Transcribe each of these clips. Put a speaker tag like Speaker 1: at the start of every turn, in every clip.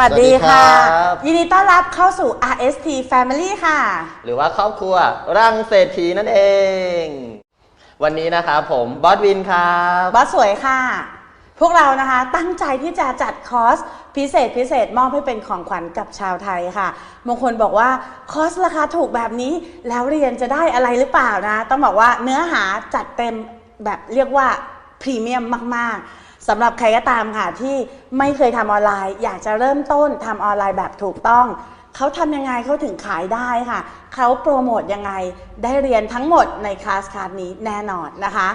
Speaker 1: วัสดีค่ะ
Speaker 2: สวัสดีครับ
Speaker 1: ยินดีต้อนรับเข้าสู่ RST Family ค่ะ
Speaker 2: หรือว่าครอบครัวรังเศรษฐีนั่นเอง วันนี้นะครับผมบอสวินครับ
Speaker 1: บอสสวยค่ะ พวกเรานะคะตั้งใจที่จะจัดคอร์สพิเศษพิเศษมอบให้เป็นของขวัญกับชาวไทยค่ะบางคนบอกว่าคอร์สราคาถูกแบบนี้แล้วเรียนจะได้อะไรหรือเปล่านะ ต้องบอกว่าเนื้อหาจัดเต็มแบบเรียกว่าพรีเมียมมาก ๆ สำหรับใครก็ตามค่ะที่ไม่เคยทำออนไลน์ อยากจะเริ่มต้นทำออนไลน์แบบถูกต้อง เขาทำยังไงเขาถึงขายได้ค่ะ เขาโปรโมทยังไงได้เรียนทั้งหมดในคลาสคลาสนี้แน่นอนนะคะ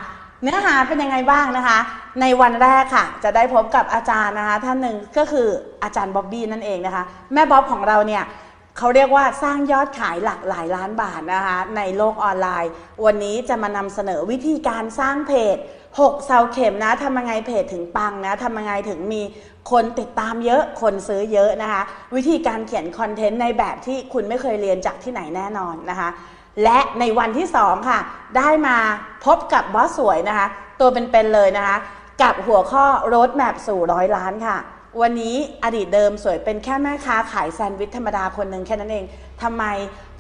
Speaker 1: เนื้อหาเป็นยังไงบ้างนะคะ ในวันแรกค่ะ จะได้พบกับอาจารย์นะคะ ท่านหนึ่งก็คืออาจารย์บ๊อบบี้นั่นเองนะคะ แม่บ๊อบของเราเนี่ย เขาเรียกว่าสร้างยอดขายหลักหลายล้านบาทนะคะในโลกออนไลน์ วันนี้จะมานำเสนอวิธีการสร้างเพจ 6 เสาเข็มนะทำยังไงเพจถึงปังนะทำยังไงถึงมีคนติดตามเยอะคนซื้อเยอะนะคะ วิธีการเขียนคอนเทนต์ในแบบที่คุณไม่เคยเรียนจากที่ไหนแน่นอนนะคะ และในวันที่ 2 ค่ะ ได้มาพบกับบอสสวยนะคะ ตัวเป็นๆเลยนะคะ กับหัวข้อ road map สู่ร้อยล้านค่ะ วันนี้อดีตเดิมสวยเป็นแค่แม่ค้าขายแซนด์วิชธรรมดาคนหนึ่งแค่นั้นเอง ทำไม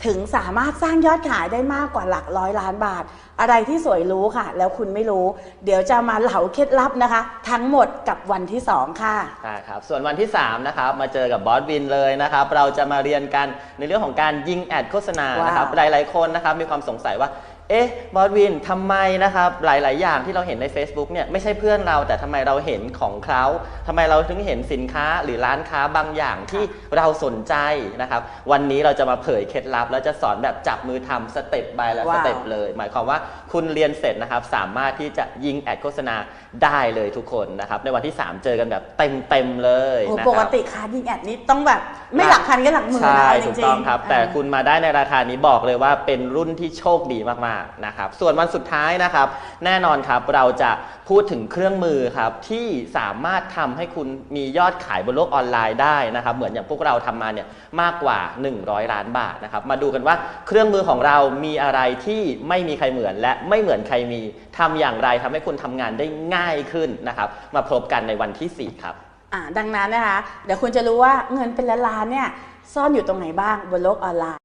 Speaker 1: ถึงสามารถสร้างยอดขายได้มากกว่าหลักร้อยล้านบาท อะไรที่สวยรู้ค่ะ แล้วคุณไม่รู้ เดี๋ยวจะมาเหลาเคล็ดลับนะคะ ทั้งหมดกับวันที่ 2 ค่ะ
Speaker 2: อ่าครับส่วนวันที่ 3 นะครับ มาเจอกับบอสวินเลยนะครับ เราจะมาเรียนกันในเรื่องของการยิงแอดโฆษณานะครับ
Speaker 1: ว้าว
Speaker 2: หลายๆคนนะครับมีความสงสัยว่าเอ๊ะบอสวินทำไมนะครับหลาย ๆ อย่างที่เราเห็นใน Facebook เนี่ยไม่ใช่เพื่อนเราแต่ทำไมเราเห็นของเขาทำไมเราถึงเห็นสินค้าหรือร้านค้าบางอย่างที่เราสนใจนะครับ วันนี้เราจะมาเผยเคล็ดลับ แล้วจะสอนแบบจับมือทำสเต็ป by และ
Speaker 1: ว้า
Speaker 2: ส
Speaker 1: ว
Speaker 2: เต็ปเลย หมายความว่าคุณเรียนเสร็จนะครับ สามารถที่จะยิงแอดโฆษณาได้เลยทุกคนนะครับ ในวันที่ 3 เจอกันแบบเต็มๆเลย
Speaker 1: โอ้
Speaker 2: นะ
Speaker 1: ป
Speaker 2: ค
Speaker 1: ก
Speaker 2: รับ
Speaker 1: ติค่ายิงแอดนี้ต้องแบบ ไม่หลักพันก็หลักหมื่น
Speaker 2: ใช่
Speaker 1: นะจ
Speaker 2: ถูก
Speaker 1: ริงๆ
Speaker 2: ต้องครับ แต่
Speaker 1: อ่า
Speaker 2: คุณมาได้ในราคานี้บอกเลยว่าเป็นรุ่นที่โชคดีมากๆนะครับ ส่วนวันสุดท้ายนะครับ แน่นอนครับเราจะ พูดถึงเครื่องมือครับที่สามารถทำให้คุณมียอดขายบนโลกออนไลน์ได้นะครับ เหมือนอย่างพวกเราทำมาเนี่ยมากกว่า 100 ล้านบาทนะครับ มาดูกันว่าเครื่องมือของเรามีอะไรที่ไม่มีใครเหมือนและไม่เหมือนใครมีทำอย่างไรทำให้คุณทำงานได้ง่ายขึ้นนะครับ มาพบกันในวันที่ 4 ครับ
Speaker 1: อ่าดังนั้นนะคะ เดี๋ยวคุณจะรู้ว่าเงินเป็นล้านๆเนี่ยซ่อนอยู่ตรงไหนบ้างบนโลกออนไลน์